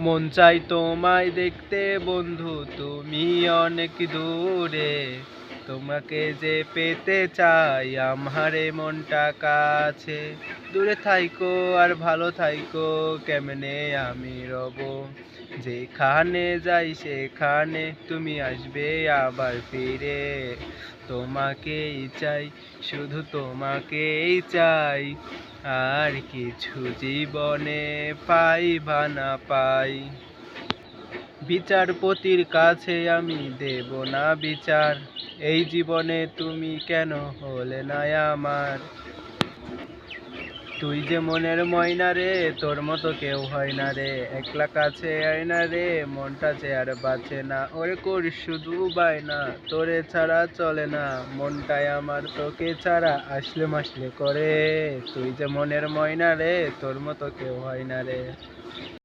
মন চাই তোমায় দেখতে বন্ধু তুমি অনেক দূরে। তোমাকে যে পেতে চাই আমার মনটা কাছে। দূরে থাইকো আর ভালো থাইকো, কেমনে আমি রব? যেখানে যাই সেখানে তুমি আসবে আবার ফিরে। তোমাকেই চাই, শুধু তোমাকেই চাই। আর কিছু জীবনে পাই বা না পাই। বিচারপতির কাছে আমি দেব না বিচার। এই জীবনে তুমি কেন হলে না আমার? তুই যে মনের ময়না রে, তোর মতো কেউ হয় না রে। একলা কাছে আয় না রে, মনটা যে আর বাঁচে না। ওরে করিস শুধু বায় না, তোরে ছাড়া চলে না। মনটাই আমার তোকে ছাড়া, আসলে মাসলে করে। তুই যে মনের ময়না রে, তোর মতো কেউ হয় না রে।